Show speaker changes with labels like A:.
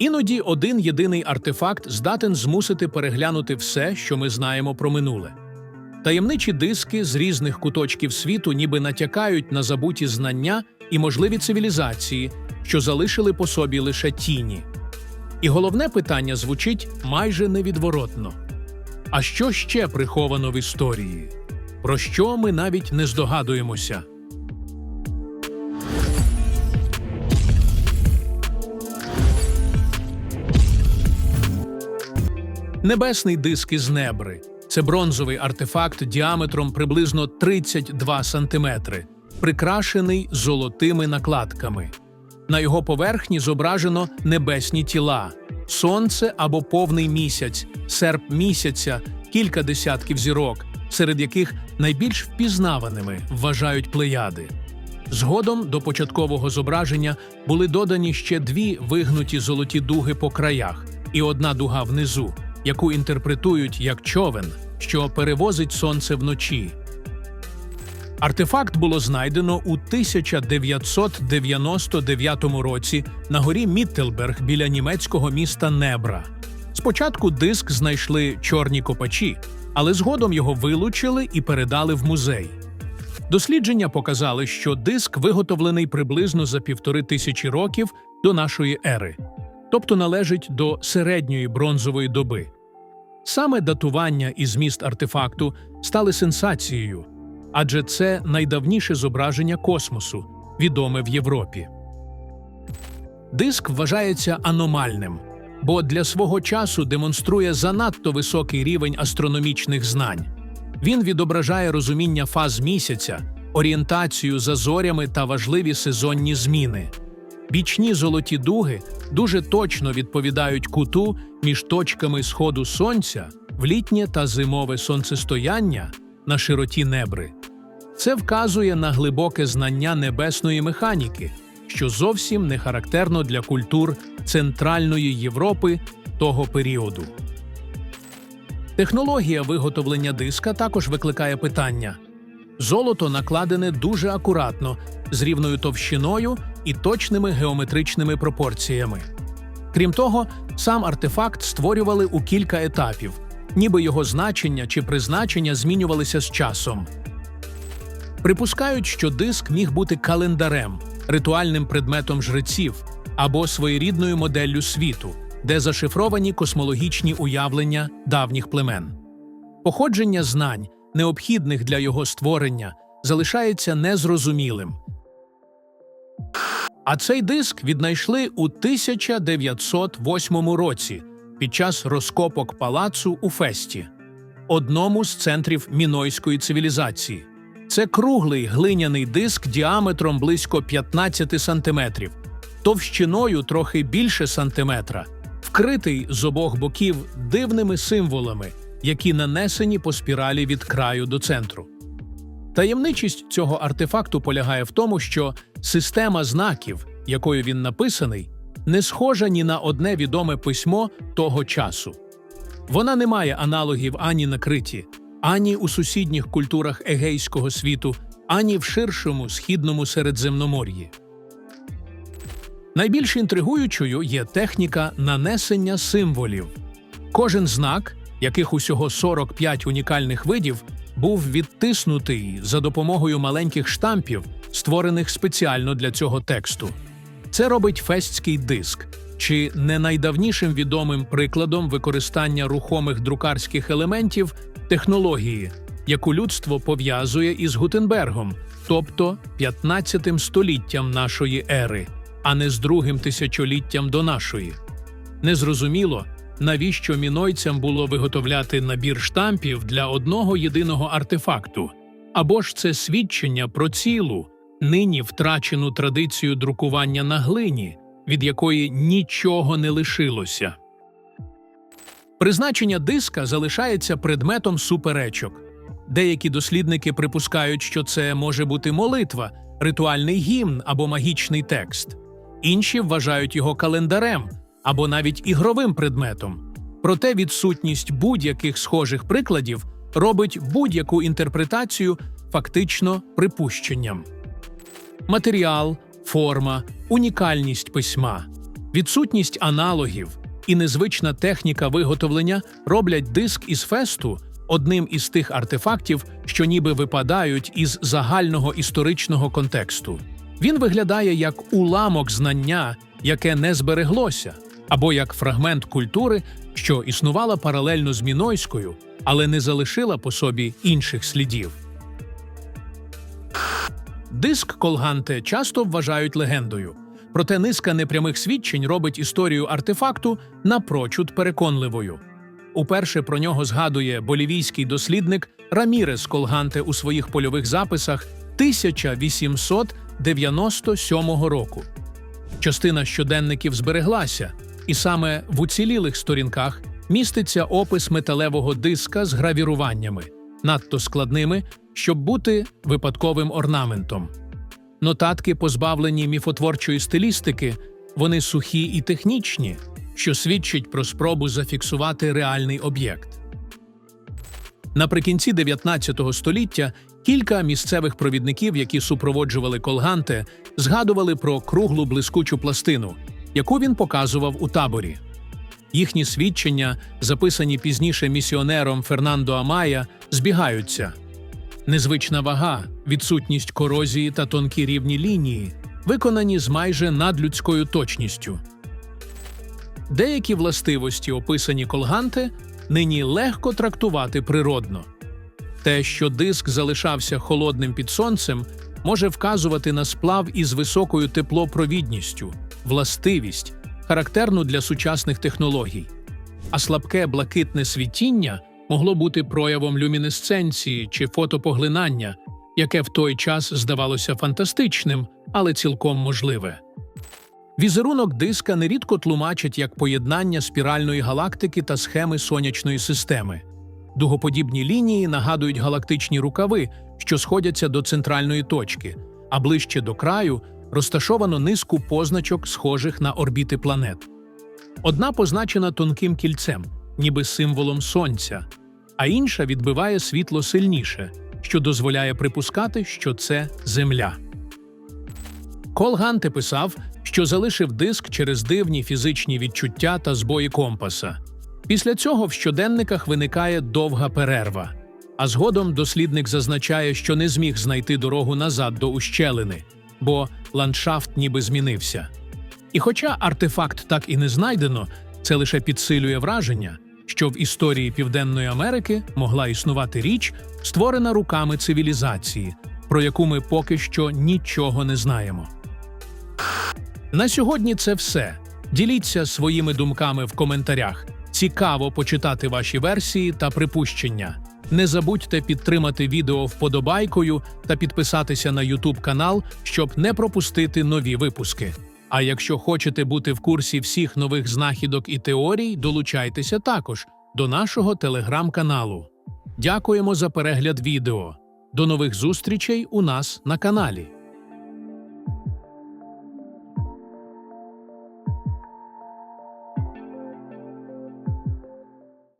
A: Іноді один єдиний артефакт здатен змусити переглянути все, що ми знаємо про минуле. Таємничі диски з різних куточків світу ніби натякають на забуті знання і можливі цивілізації, що залишили по собі лише тіні. І головне питання звучить майже невідворотно. А що ще приховано в історії? Про що ми навіть не здогадуємося? Небесний диск із небри це бронзовий артефакт діаметром приблизно 32 сантиметри, прикрашений золотими накладками. На його поверхні зображено небесні тіла, сонце або повний місяць, серп місяця, кілька десятків зірок, серед яких найбільш впізнаваними вважають плеяди. Згодом до початкового зображення були додані ще дві вигнуті золоті дуги по краях і одна дуга внизу, яку інтерпретують як човен, що перевозить сонце вночі. Артефакт було знайдено у 1999 році на горі Міттелберг біля німецького міста Небра. Спочатку диск знайшли чорні копачі, але згодом його вилучили і передали в музей. Дослідження показали, що диск виготовлений приблизно за півтори тисячі років до нашої ери, тобто належить до середньої бронзової доби. Саме датування і зміст артефакту стали сенсацією, адже це найдавніше зображення космосу, відоме в Європі. Диск вважається аномальним, бо для свого часу демонструє занадто високий рівень астрономічних знань. Він відображає розуміння фаз місяця, орієнтацію за зорями та важливі сезонні зміни. Бічні золоті дуги дуже точно відповідають куту між точками сходу сонця в літнє та зимове сонцестояння на широті небри. Це вказує на глибоке знання небесної механіки, що зовсім не характерно для культур Центральної Європи того періоду. Технологія виготовлення диска також викликає питання. Золото накладене дуже акуратно, з рівною товщиною і точними геометричними пропорціями. Крім того, сам артефакт створювали у кілька етапів, ніби його значення чи призначення змінювалися з часом. Припускають, що диск міг бути календарем, ритуальним предметом жреців або своєрідною моделлю світу, де зашифровані космологічні уявлення давніх племен. Походження знань, необхідних для його створення, залишається незрозумілим. А цей диск віднайшли у 1908 році під час розкопок палацу у Фесті, одному з центрів мінойської цивілізації. Це круглий глиняний диск діаметром близько 15 сантиметрів, товщиною трохи більше сантиметра, вкритий з обох боків дивними символами, які нанесені по спіралі від краю до центру. Таємничість цього артефакту полягає в тому, що система знаків, якою він написаний, не схожа ні на одне відоме письмо того часу. Вона не має аналогів ані на Криті, ані у сусідніх культурах егейського світу, ані в ширшому східному Середземномор'ї. Найбільш інтригуючою є техніка нанесення символів. Кожен знак, яких усього 45 унікальних видів, був відтиснутий за допомогою маленьких штампів, створених спеціально для цього тексту. Це робить фестський диск, чи не найдавнішим відомим прикладом використання рухомих друкарських елементів технології, яку людство пов'язує із Гутенбергом, тобто 15 століттям нашої ери, а не з другим тисячоліттям до нашої. Незрозуміло, навіщо мінойцям було виготовляти набір штампів для одного єдиного артефакту, або ж це свідчення про цілу, нині втрачену традицію друкування на глині, від якої нічого не лишилося. Призначення диска залишається предметом суперечок. Деякі дослідники припускають, що це може бути молитва, ритуальний гімн або магічний текст. Інші вважають його календарем або навіть ігровим предметом. Проте відсутність будь-яких схожих прикладів робить будь-яку інтерпретацію фактично припущенням. Матеріал, форма, унікальність письма Відсутність аналогів і незвична техніка виготовлення роблять диск із фесту одним із тих артефактів, що ніби випадають із загального історичного контексту. Він виглядає як уламок знання, яке не збереглося, або як фрагмент культури, що існувала паралельно з мінойською, але не залишила по собі інших слідів. Диск Колганте часто вважають легендою, проте низка непрямих свідчень робить історію артефакту напрочуд переконливою. Уперше про нього згадує болівійський дослідник Рамірес Колганте у своїх польових записах 1897 року. Частина щоденників збереглася, і саме в уцілілих сторінках міститься опис металевого диска з гравіруваннями, надто складними, щоб бути випадковим орнаментом. Нотатки, позбавлені міфотворчої стилістики, вони сухі і технічні, що свідчить про спробу зафіксувати реальний об'єкт. Наприкінці 19 століття кілька місцевих провідників, які супроводжували Колганте, згадували про круглу блискучу пластину, яку він показував у таборі. Їхні свідчення, записані пізніше місіонером Фернандо Амая, збігаються. Незвична вага, відсутність корозії та тонкі рівні лінії, виконані з майже надлюдською точністю. Деякі властивості, описані Колганте, нині легко трактувати природно. Те, що диск залишався холодним під сонцем, може вказувати на сплав із високою теплопровідністю, властивість, характерну для сучасних технологій. А слабке блакитне світіння могло бути проявом люмінесценції чи фотопоглинання, яке в той час здавалося фантастичним, але цілком можливе. Візерунок диска нерідко тлумачать як поєднання спіральної галактики та схеми сонячної системи. Дугоподібні лінії нагадують галактичні рукави, що сходяться до центральної точки, а ближче до краю розташовано низку позначок, схожих на орбіти планет. Одна позначена тонким кільцем, ніби символом сонця, а інша відбиває світло сильніше, що дозволяє припускати, що це Земля. Кол Ганте писав, що залишив диск через дивні фізичні відчуття та збої компаса. Після цього в щоденниках виникає довга перерва, а згодом дослідник зазначає, що не зміг знайти дорогу назад до ущелини, бо ландшафт ніби змінився. І хоча артефакт так і не знайдено, це лише підсилює враження, що в історії Південної Америки могла існувати річ, створена руками цивілізації, про яку ми поки що нічого не знаємо. На сьогодні це все. Діліться своїми думками в коментарях. Цікаво почитати ваші версії та припущення. Не забудьте підтримати відео вподобайкою та підписатися на YouTube канал, щоб не пропустити нові випуски. А якщо хочете бути в курсі всіх нових знахідок і теорій, долучайтеся також до нашого телеграм-каналу. Дякуємо за перегляд відео. До нових зустрічей у нас на каналі.